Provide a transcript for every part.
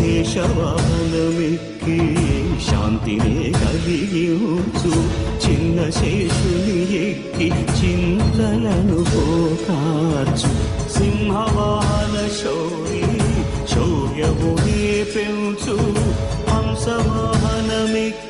శేషవాహనమెక్కి శాంతినే కలిగించు. చిన్న శేషుని ఎక్కి చింతలను పోకార్చు. సింహవాహన శౌరి శౌర్యమునే పెంచు. హంసవాహనమికి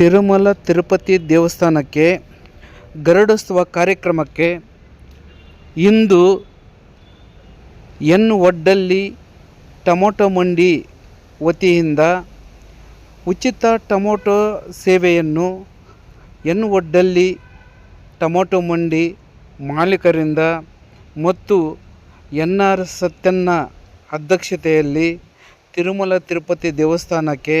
ತಿರುಮಲ ತಿರುಪತಿ ದೇವಸ್ಥಾನಕ್ಕೆ ಗರುಡೋತ್ಸವ ಕಾರ್ಯಕ್ರಮಕ್ಕೆ ಇಂದು ಎನ್ ಒಡ್ಡಲ್ಲಿ ಟೊಮೊಟೊ ಮಂಡಿ ವತಿಯಿಂದ ಉಚಿತ ಟೊಮೊಟೊ ಸೇವೆಯನ್ನು ಎನ್ ಒಡ್ಡಲ್ಲಿ ಟೊಮೊಟೊ ಮಂಡಿ ಮಾಲೀಕರಿಂದ ಮತ್ತು ಎನ್ ಆರ್ ಸತ್ಯನ್ನ ಅಧ್ಯಕ್ಷತೆಯಲ್ಲಿ ತಿರುಮಲ ತಿರುಪತಿ ದೇವಸ್ಥಾನಕ್ಕೆ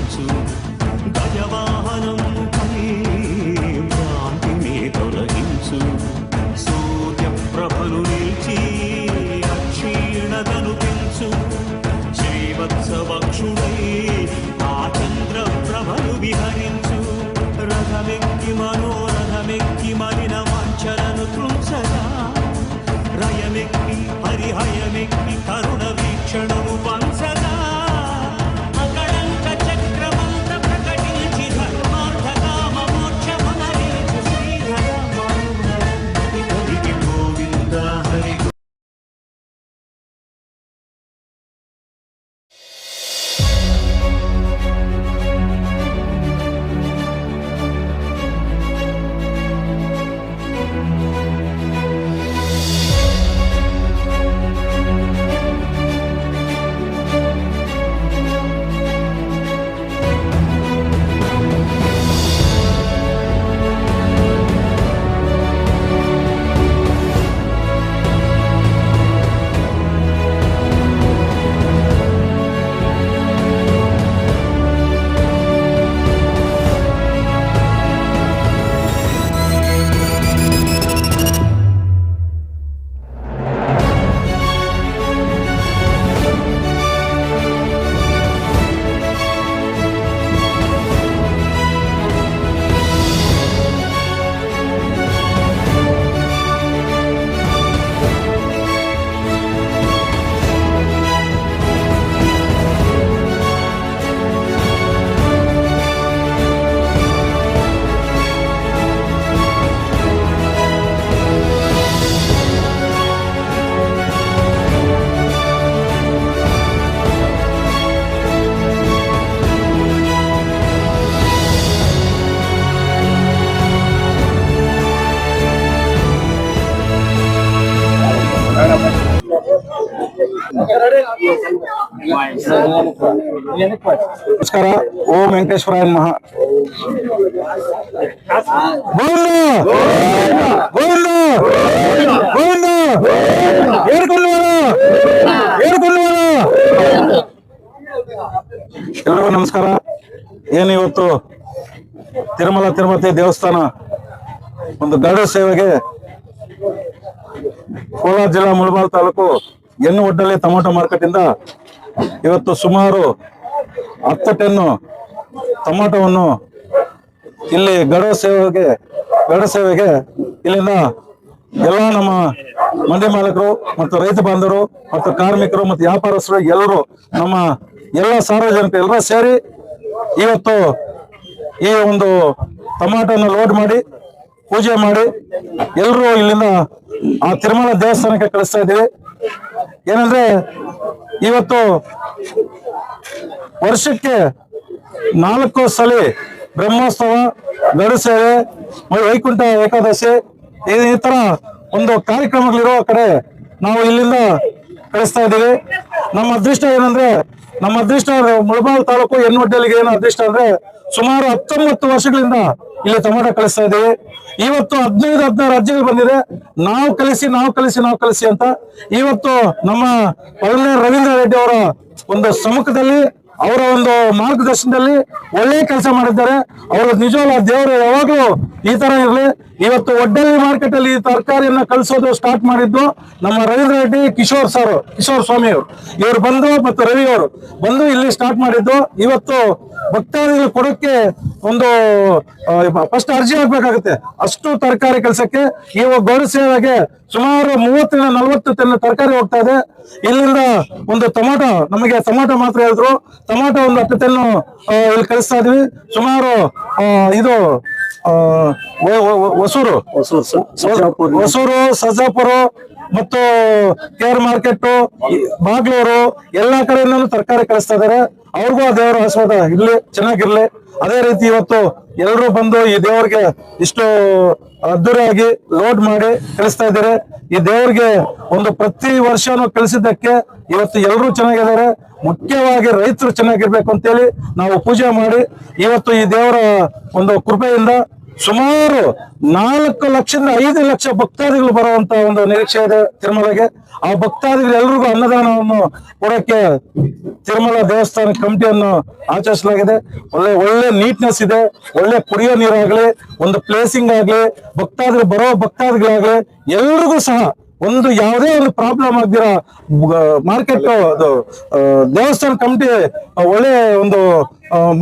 ನಮಸ್ಕಾರ, ಓಂ ವೆಂಕಟೇಶ್ವರಾಯ ನಮಃ. ಎಲ್ರಿಗೂ ನಮಸ್ಕಾರ. ಏನು ಇವತ್ತು? ತಿರುಮಲ ತಿರುಮತಿ ದೇವಸ್ಥಾನ, ಒಂದು ಗರುಡ ಸೇವೆಗೆ ಕೋಲಾರ ಜಿಲ್ಲಾ ಮುಳಬಾಲ್ ತಾಲೂಕು ಎನ್ನು ಒಡ್ಡಲ್ಲಿ ಟೊಮೊಟೊ ಮಾರ್ಕೆಟ್ ಇಂದ ಇವತ್ತು ಸುಮಾರು ಹತ್ತು ಟನ್ನು ಟೊಮಾಟೋವನ್ನು ಇಲ್ಲಿ ಗಡ ಸೇವೆಗೆ ಗಡ ಸೇವೆಗೆ ಇಲ್ಲಿನ ಎಲ್ಲ ನಮ್ಮ ಮಂಡಿ ಮಾಲಕರು ಮತ್ತು ರೈತ ಬಾಂಧವರು ಮತ್ತು ಕಾರ್ಮಿಕರು ಮತ್ತು ವ್ಯಾಪಾರಸ್ಥರು ಎಲ್ಲರೂ ನಮ್ಮ ಎಲ್ಲ ಸಾರ್ವಜನಿಕರು ಎಲ್ಲರೂ ಸೇರಿ ಇವತ್ತು ಈ ಒಂದು ಟೊಮಾಟೋನ ಲೋಡ್ ಮಾಡಿ, ಪೂಜೆ ಮಾಡಿ ಎಲ್ಲರೂ ಇಲ್ಲಿಂದ ಆ ತಿರುಮಲ ದೇವಸ್ಥಾನಕ್ಕೆ ಕಳಿಸ್ತಾ ಇದ್ದೀವಿ. ಏನಂದ್ರೆ ಇವತ್ತು ವರ್ಷಕ್ಕೆ ನಾಲ್ಕು ಸಲ ಬ್ರಹ್ಮೋತ್ಸವ ಗಡು ಸೇವೆ ವೈಕುಂಠ ಏಕಾದಶಿ, ಈ ತರ ಒಂದು ಕಾರ್ಯಕ್ರಮಗಳಿರೋ ಕಡೆ ನಾವು ಇಲ್ಲಿಂದ ಕಳಿಸ್ತಾ ಇದ್ದೀವಿ. ನಮ್ಮ ಅದೃಷ್ಟ ಏನಂದ್ರೆ, ನಮ್ಮ ಅದೃಷ್ಟ ಮುಳಬಾಲ್ ತಾಲೂಕು ಎನ್ನುಡ್ಡಲ್ಲಿಗೆ ಏನು ಅದೃಷ್ಟ ಅಂದ್ರೆ ಸುಮಾರು ಹತ್ತೊಂಬತ್ತು ವರ್ಷಗಳಿಂದ ಇಲ್ಲಿ ಟೊಮೆಟೊ ಕಳಿಸ್ತಾ ಇದ್ದೀವಿ. ಇವತ್ತು ಹದಿನೈದು, ಹದಿನಾರು ರಾಜ್ಯಗಳು ಬಂದಿದೆ. ನಾವು ಕಲಿಸಿ ನಾವು ಕಲಿಸಿ ನಾವು ಕಲಿಸಿ ಅಂತ ಇವತ್ತು ನಮ್ಮ ಒಳ್ಳೆ ರವೀಂದ್ರ ರೆಡ್ಡಿ ಅವರ ಒಂದು ಸಮ್ಮುಖದಲ್ಲಿ, ಅವರ ಒಂದು ಮಾರ್ಗದರ್ಶನದಲ್ಲಿ ಒಳ್ಳೆ ಕೆಲಸ ಮಾಡಿದ್ದಾರೆ. ಅವರ ನಿಜವಾಗ್ಲೂ ಆ ದೇವರು ಯಾವಾಗಲೂ ಈ ತರ ಇರಲಿ. ಇವತ್ತು ಒಡ್ಡಲ್ಲಿ ಮಾರ್ಕೆಟ್ ಅಲ್ಲಿ ತರಕಾರಿಯನ್ನ ಕಳಿಸೋದು ಸ್ಟಾರ್ಟ್ ಮಾಡಿದ್ದು ನಮ್ಮ ರವೀಂದ್ರ ರೆಡ್ಡಿ, ಕಿಶೋರ್ ಸರ್ ಕಿಶೋರ್ ಸ್ವಾಮಿ ಅವರು. ಇವರು ಬಂದು ಮತ್ತು ರವಿ ಅವರು ಬಂದು ಇಲ್ಲಿ ಸ್ಟಾರ್ಟ್ ಮಾಡಿದ್ದು. ಇವತ್ತು ಭಕ್ತಾದಿಗಳು ಕೊಡೋಕ್ಕೆ ಒಂದು ಫಸ್ಟ್ ಅರ್ಜಿ ಹಾಕ್ಬೇಕಾಗುತ್ತೆ. ಅಷ್ಟು ತರಕಾರಿ ಕೆಲಸಕ್ಕೆ ಇವಾಗ ಗೌಡ ಸೇವೆಗೆ ಸುಮಾರು ಮೂವತ್ತರಿಂದ ನಲವತ್ತು ತನ್ನ ತರಕಾರಿ ಹೋಗ್ತಾ ಇದೆ. ಇಲ್ಲಿಂದ ಒಂದು ಟೊಮಾಟೊ, ನಮಗೆ ಟೊಮಾಟೊ ಮಾತ್ರ ಹೇಳಿದ್ರು. ಟೊಮಾಟೊ ಒಂದು ಹತ್ತು ತನ್ನು ಇಲ್ಲಿ ಕಳಿಸ್ತಾ ಇದ್ವಿ. ಸುಮಾರು ಇದು ಆ, ವ- ವ- ವ- ಕೆ ಮತ್ತು ಕೇರ್ ಮಾರ್ಕೆಟ್ ಬಾಗ್ಲೂರು ಎಲ್ಲಾ ಕಡೆಯಿಂದಲೂ ತರಕಾರಿ ಕಳಿಸ್ತಾ ಇದಾರೆ. ಅವ್ರಿಗೂ ಆ ದೇವರ ಆಶೀರ್ವಾದ ಇರ್ಲಿ, ಚೆನ್ನಾಗಿರ್ಲಿ. ಅದೇ ರೀತಿ ಇವತ್ತು ಎಲ್ಲರೂ ಬಂದು ಈ ದೇವರಿಗೆ ಇಷ್ಟು ಅದ್ದೂರಿಯಾಗಿ ಲೋಡ್ ಮಾಡಿ ಕಳಿಸ್ತಾ ಇದ್ದಾರೆ ಈ ದೇವರಿಗೆ ಒಂದು ಪ್ರತಿ ವರ್ಷನೂ ಕಳಿಸಿದ್ದಕ್ಕೆ ಇವತ್ತು ಎಲ್ಲರೂ ಚೆನ್ನಾಗಿದ್ದಾರೆ. ಮುಖ್ಯವಾಗಿ ರೈತರು ಚೆನ್ನಾಗಿರ್ಬೇಕು ಅಂತೇಳಿ ನಾವು ಪೂಜೆ ಮಾಡಿ ಇವತ್ತು ಈ ದೇವರ ಒಂದು ಕೃಪೆಯಿಂದ ಸುಮಾರು ನಾಲ್ಕು ಲಕ್ಷದಿಂದ ಐದು ಲಕ್ಷ ಭಕ್ತಾದಿಗಳು ಬರುವಂತ ಒಂದು ನಿರೀಕ್ಷೆ ಇದೆ ತಿರುಮಲೆಗೆ. ಆ ಭಕ್ತಾದಿಗಳು ಎಲ್ರಿಗೂ ಅನ್ನದಾನವನ್ನು ಕೊಡಕ್ಕೆ ತಿರುಮಲ ದೇವಸ್ಥಾನ ಕಮಿಟಿಯನ್ನು ಆಚರಿಸಲಾಗಿದೆ. ಒಳ್ಳೆ ಒಳ್ಳೆ ನೀಟ್ನೆಸ್ ಇದೆ, ಒಳ್ಳೆ ಕುಡಿಯೋ ನೀರಾಗ್ಲಿ, ಒಂದು ಪ್ಲೇಸಿಂಗ್ ಆಗ್ಲಿ, ಭಕ್ತಾದಿಗಳು ಬರೋ ಭಕ್ತಾದಿಗಳಾಗ್ಲಿ, ಎಲ್ರಿಗೂ ಸಹ ಒಂದು ಯಾವುದೇ ಒಂದು ಪ್ರಾಬ್ಲಮ್ ಆಗದಿರೋ ಮಾರ್ಕೆಟ್ ಅದು ದೇವಸ್ಥಾನ ಕಮಿಟಿ ಒಳ್ಳೆ ಒಂದು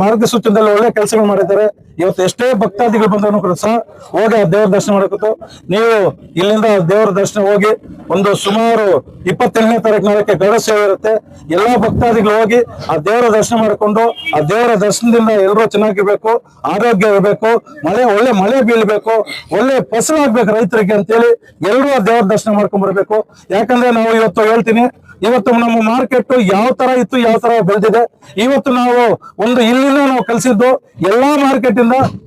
ಮಾರ್ಗಸೂಚನದಲ್ಲಿ ಒಳ್ಳೆ ಕೆಲಸಗಳು ಮಾಡಿದ್ದಾರೆ. ಇವತ್ತು ಎಷ್ಟೇ ಭಕ್ತಾದಿಗಳು ಬಂದ್ರು ಕೂಡ ಸಹ ಹೋಗಿ ಆ ದೇವರ ದರ್ಶನ ಮಾಡಬೇಕು ನೀವು ಇಲ್ಲಿಂದ ದೇವರ ದರ್ಶನ ಹೋಗಿ ಒಂದು ಸುಮಾರು ಇಪ್ಪತ್ತೆಂಟನೇ ತಾರೀಕು ನಾಳೆ ಗರುಡ ಸೇವೆ ಇರುತ್ತೆ. ಎಲ್ಲಾ ಭಕ್ತಾದಿಗಳು ಹೋಗಿ ಆ ದೇವರ ದರ್ಶನ ಮಾಡಿಕೊಂಡು, ಆ ದೇವರ ದರ್ಶನದಿಂದ ಎಲ್ಲರೂ ಚೆನ್ನಾಗಿರ್ಬೇಕು ಆರೋಗ್ಯ ಇರಬೇಕು, ಮಳೆ, ಒಳ್ಳೆ ಮಳೆ ಬೀಳ್ಬೇಕು, ಒಳ್ಳೆ ಫಸಲು ಆಗ್ಬೇಕು ರೈತರಿಗೆ ಅಂತೇಳಿ ಎಲ್ಲರೂ ಆ ದೇವರ ದರ್ಶನ ಮಾಡ್ಕೊಂಡ್ ಬರ್ಬೇಕು. ಯಾಕಂದ್ರೆ ನಾವು ಇವತ್ತು ಹೇಳ್ತೀನಿ, ಇವತ್ತು ನಮ್ಮ ಮಾರ್ಕೆಟ್ ಯಾವ ತರ ಇತ್ತು, ಯಾವ ತರ ಬೆಳೆದಿದೆ. ಇವತ್ತು ನಾವು ಒಂದು ಇಲ್ಲಿಂದ ನಾವು ಕಲಿಸಿದ್ದು ಎಲ್ಲಾ ಮಾರ್ಕೆಟ್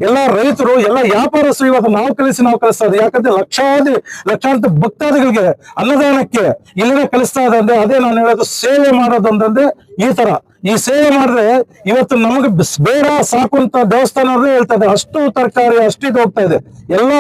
ಎಲ್ಲಾ ರೈತರು, ಎಲ್ಲಾ ವ್ಯಾಪಾರಸ್ಥರು ಇವತ್ತು ನಾವು ಕಲಿಸಿ ನಾವು ಕಲಿಸ್ತಾ ಇದ್ದೀವಿ ಯಾಕಂದ್ರೆ ಲಕ್ಷಾದಿ, ಲಕ್ಷಾಂತರ ಭಕ್ತಾದಿಗಳಿಗೆ ಅನ್ನದಾನಕ್ಕೆ ಇಲ್ಲದೆ ಕಲಿಸ್ತಾ ಇದೆ ಅಂದ್ರೆ ಅದೇ ನಾನು ಹೇಳೋದು ಸೇವೆ ಮಾಡೋದೊಂದಂದ್ರೆ ಈ ತರ. ಈ ಸೇವೆ ಮಾಡಿದ್ರೆ ಇವತ್ತು ನಮಗೆ ಬೇಡ, ಸಾಕು ಅಂತ ದೇವಸ್ಥಾನ ಹೇಳ್ತಾ ಇದೆ ಅಷ್ಟು ತರಕಾರಿ, ಅಷ್ಟು ಇದು ಹೋಗ್ತಾ ಇದೆ. ಎಲ್ಲ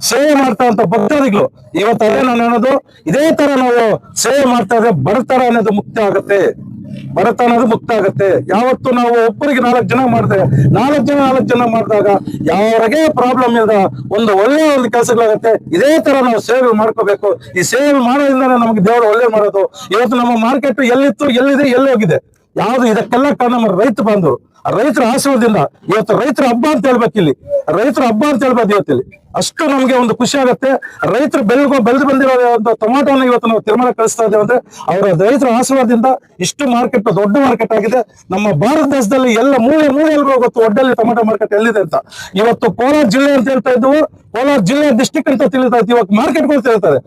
ಸೇವೆ ಮಾಡ್ತಾ ಅಂತ ಭಕ್ತಾದಿಗಳು. ಇವತ್ತು ಅದೇ ನಾನು ಹೇಳೋದು, ಇದೇ ತರ ನಾವು ಸೇವೆ ಮಾಡ್ತಾ ಇದ್ರೆ ಬಡತನ ಅನ್ನೋದು ಮುಕ್ತ ಆಗುತ್ತೆ. ಬಡತನ ಅನ್ನೋದು ಮುಕ್ತ ಆಗುತ್ತೆ. ಯಾವತ್ತು ನಾವು ಒಬ್ಬರಿಗೆ ನಾಲ್ಕು ಜನ ಮಾಡಿದ್ರೆ ನಾಲ್ಕು ಜನ ನಾಲ್ಕು ಜನ ಮಾಡಿದಾಗ ಯಾರಿಗೆ ಪ್ರಾಬ್ಲಮ್ ಇಲ್ಲದ ಒಂದು ಒಳ್ಳೆ ಒಂದು ಕೆಲಸಗಳಾಗತ್ತೆ ಇದೇ ತರ ನಾವು ಸೇವೆ ಮಾಡ್ಕೋಬೇಕು. ಈ ಸೇವೆ ಮಾಡೋದ್ರಿಂದ ನಮಗೆ ದೇವರು ಒಳ್ಳೆ ಮಾಡೋದು. ಇವತ್ತು ನಮ್ಮ ಮಾರ್ಕೆಟ್ ಎಲ್ಲಿತ್ತು, ಎಲ್ಲಿದೆ, ಎಲ್ಲಿ ಹೋಗಿದೆ? ಯಾವ್ದು ಇದಕ್ಕೆಲ್ಲ ಕಾರಣ ನಮ್ಮ ರೈತ ಬಾಂಧವರು ರೈತರ ಆಶೀರ್ವಾದದಿಂದ ಇವತ್ತು ರೈತರ ಹಬ್ಬ ಅಂತ ಹೇಳ್ಬೇಕು ಇಲ್ಲಿ. ರೈತರ ಹಬ್ಬ ಅಂತ ಹೇಳ್ಬೋದು ಇವತ್ತು ಇಲ್ಲಿ. ಅಷ್ಟು ನಮ್ಗೆ ಒಂದು ಖುಷಿ ಆಗುತ್ತೆ. ರೈತರು ಬೆಳೆದು ಬೆಳೆದು ಬಂದಿರೋ ಒಂದು ಟೊಮಾಟೋನ ಇವತ್ತು ನಾವು ತೀರ್ಮಾನ ಕಳಿಸ್ತಾ ಇದ್ದೇವೆ ಅಂದ್ರೆ ಅವರ ರೈತರ ಆಶೀರ್ವಾದದಿಂದ ಇಷ್ಟು ಮಾರ್ಕೆಟ್ ದೊಡ್ಡ ಮಾರ್ಕೆಟ್ ಆಗಿದೆ. ನಮ್ಮ ಭಾರತ ದೇಶದಲ್ಲಿ ಎಲ್ಲ ಮೂಲೆ ಮೂಲೆಯಲ್ಲೂ ಗೊತ್ತು ಒಡ್ಡಲ್ಲಿ ಟೊಮಾಟೋ ಮಾರ್ಕೆಟ್ ಎಲ್ಲಿದೆ ಅಂತ. ಇವತ್ತು ಕೋಲಾರ ಜಿಲ್ಲೆ ಅಂತ ಹೇಳ್ತಾ ಇದ್ವು ಕೋಲಾರ ಜಿಲ್ಲೆ ಡಿಸ್ಟಿಕ್ ಅಂತ ತಿಳಿತಾ ಇತ್ತು. ಇವಾಗ ಮಾರ್ಕೆಟ್ಗಳು ಹೇಳ್ತಾರೆ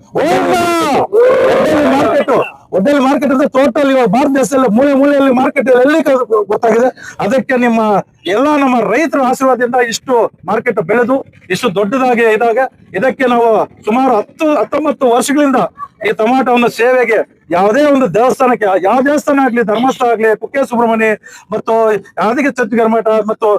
ಮಾರ್ಕೆಟ್ ಒಡ್ಡಲ್ಲಿ ಮಾರ್ಕೆಟ್ ಅಂದ್ರೆ ಟೋಟಲ್ ಇವಾಗ ಭಾರತ ದೇಶದಲ್ಲಿ ಮೂಲೆ ಮೂಲೆಯಲ್ಲಿ ಮಾರ್ಕೆಟ್ ಎಲ್ಲಿ ಗೊತ್ತಾಗಿದೆ. ಅದಕ್ಕೆ ನಿಮ್ಮ ಎಲ್ಲಾ ನಮ್ಮ ರೈತರ ಆಶೀರ್ವಾದದಿಂದ ಇಷ್ಟು ಮಾರ್ಕೆಟ್ ಬೆಳೆದು, ಇಷ್ಟು ದೊಡ್ಡದಾಗಿ ಇದಾಗ, ಇದಕ್ಕೆ ನಾವು ಸುಮಾರು ಹತ್ತು, ಹತ್ತೊಂಬತ್ತು ವರ್ಷಗಳಿಂದ ಈ ಟೊಮಾಟೋವನ್ನು ಸೇವೆಗೆ ಯಾವುದೇ ಒಂದು ದೇವಸ್ಥಾನಕ್ಕೆ, ಯಾವ ದೇವಸ್ಥಾನ ಆಗ್ಲಿ, ಧರ್ಮಸ್ಥಳ ಆಗ್ಲಿ, ಕುಕ್ಕೆ ಸುಬ್ರಹ್ಮಣ್ಯ ಮತ್ತು ಯಾದಗಿರಿ ಮಠ ಮತ್ತು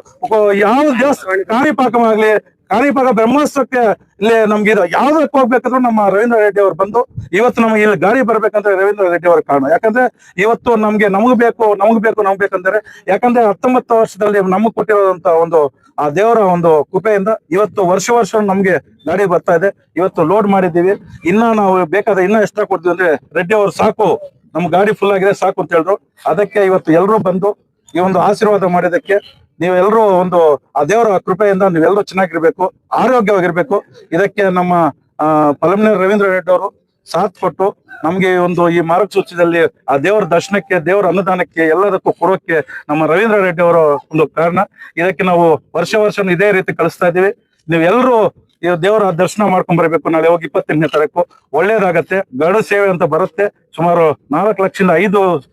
ಯಾವ ದೇವಸ್ಥಾನ ಕಾಣಿಪಾಕಂ ಆಗ್ಲಿ ಕಾಣಿಪಾಕ ಬ್ರಹ್ಮೋತ್ಸವಕ್ಕೆ ಇಲ್ಲಿ ನಮ್ಗೆ ಯಾವ್ದಕ್ಕೆ ಹೋಗ್ಬೇಕಂದ್ರೆ ನಮ್ಮ ರವೀಂದ್ರ ರೆಡ್ಡಿ ಅವ್ರು ಬಂದು, ಇವತ್ತು ನಮಗೆ ಇಲ್ಲಿ ಗಾಡಿ ಬರ್ಬೇಕಂದ್ರೆ ರವೀಂದ್ರ ರೆಡ್ಡಿ ಅವರ ಕಾರಣ. ಯಾಕಂದ್ರೆ ಇವತ್ತು ನಮ್ಗೆ ನಮಗ್ ಬೇಕು ನಮಗ್ ಬೇಕು, ನಮ್ಗೆ ಬೇಕಂದ್ರೆ ಯಾಕಂದ್ರೆ ಹತ್ತೊಂಬತ್ತು ವರ್ಷದಲ್ಲಿ ನಮಗ್ ಕೊಟ್ಟಿರೋದಂತ ಒಂದು ಆ ದೇವರ ಒಂದು ಕೃಪೆಯಿಂದ ಇವತ್ತು ವರ್ಷ ವರ್ಷ ನಮ್ಗೆ ಗಾಡಿ ಬರ್ತಾ ಇದೆ. ಇವತ್ತು ಲೋಡ್ ಮಾಡಿದ್ದೀವಿ. ಇನ್ನ ನಾವು ಬೇಕಾದ್ರೆ ಇನ್ನ ಎಕ್ಸ್ಟ್ರಾ ಕೊಡ್ತೀವಿ ಅಂದ್ರೆ ರೆಡ್ಡಿ ಅವರು ಸಾಕು. ನಮ್ ಗಾಡಿ ಫುಲ್ ಆಗಿದೆ, ಸಾಕು ಅಂತ ಹೇಳಿದ್ರು. ಅದಕ್ಕೆ ಇವತ್ತು ಎಲ್ಲರೂ ಬಂದು ಈ ಒಂದು ಆಶೀರ್ವಾದ ಮಾಡಿದಕ್ಕೆ ನೀವೆಲ್ಲರೂ ಒಂದು, ಆ ದೇವರ ಕೃಪೆಯಿಂದ ನೀವೆಲ್ಲರೂ ಚೆನ್ನಾಗಿರ್ಬೇಕು, ಆರೋಗ್ಯವಾಗಿರ್ಬೇಕು. ಇದಕ್ಕೆ ನಮ್ಮ, ಆ, ಪಲಮ್ನೇರ್ ರವೀಂದ್ರ ರೆಡ್ಡಿ ಅವರು ಸಾಥ್ ಕೊಟ್ಟು ನಮ್ಗೆ ಒಂದು ಈ ಮಾರ್ಗಸೂಚಿಯಲ್ಲಿ ಆ ದೇವರ ದರ್ಶನಕ್ಕೆ, ದೇವರ ಅನುದಾನಕ್ಕೆ, ಎಲ್ಲದಕ್ಕೂ ಕೊಡೋಕೆ ನಮ್ಮ ರವೀಂದ್ರ ರೆಡ್ಡಿ ಅವರ ಒಂದು ಕಾರಣ. ಇದಕ್ಕೆ ನಾವು ವರ್ಷ ವರ್ಷ ಇದೇ ರೀತಿ ಕಳಿಸ್ತಾ ಇದೀವಿ ನೀವೆಲ್ಲರೂ ಈ ದೇವರ ದರ್ಶನ ಮಾಡ್ಕೊಂಡ್ ಬರಬೇಕು. ನಾಳೆ ಹೋಗಿ ಇಪ್ಪತ್ತೆಂಟನೇ ತಾರೀಕು. ಒಳ್ಳೇದಾಗತ್ತೆ. ಗಡು ಸೇವೆ ಅಂತ ಬರುತ್ತೆ. ಸುಮಾರು ನಾಲ್ಕು ಲಕ್ಷದಿಂದ ಐದು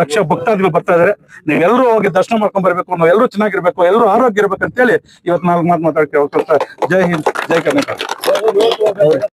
ಲಕ್ಷ ಭಕ್ತಾದಿಗಳು ಬರ್ತಾ ಇದಾರೆ. ನೀವೆಲ್ಲರೂ ಹೋಗಿ ದರ್ಶನ ಮಾಡ್ಕೊಂಡ್ ಬರ್ಬೇಕು ನಾವೆಲ್ಲರೂ ಚೆನ್ನಾಗಿರ್ಬೇಕು ಎಲ್ಲರೂ ಆರೋಗ್ಯ ಇರ್ಬೇಕು ಅಂತೇಳಿ ಇವತ್ತು ನಾಲ್ಕು ಮಾತು ಮಾತಾಡ್ತೀವಿ ಜೈ ಹಿಂದ್, ಜೈ ಕರ್ನಾಟಕ.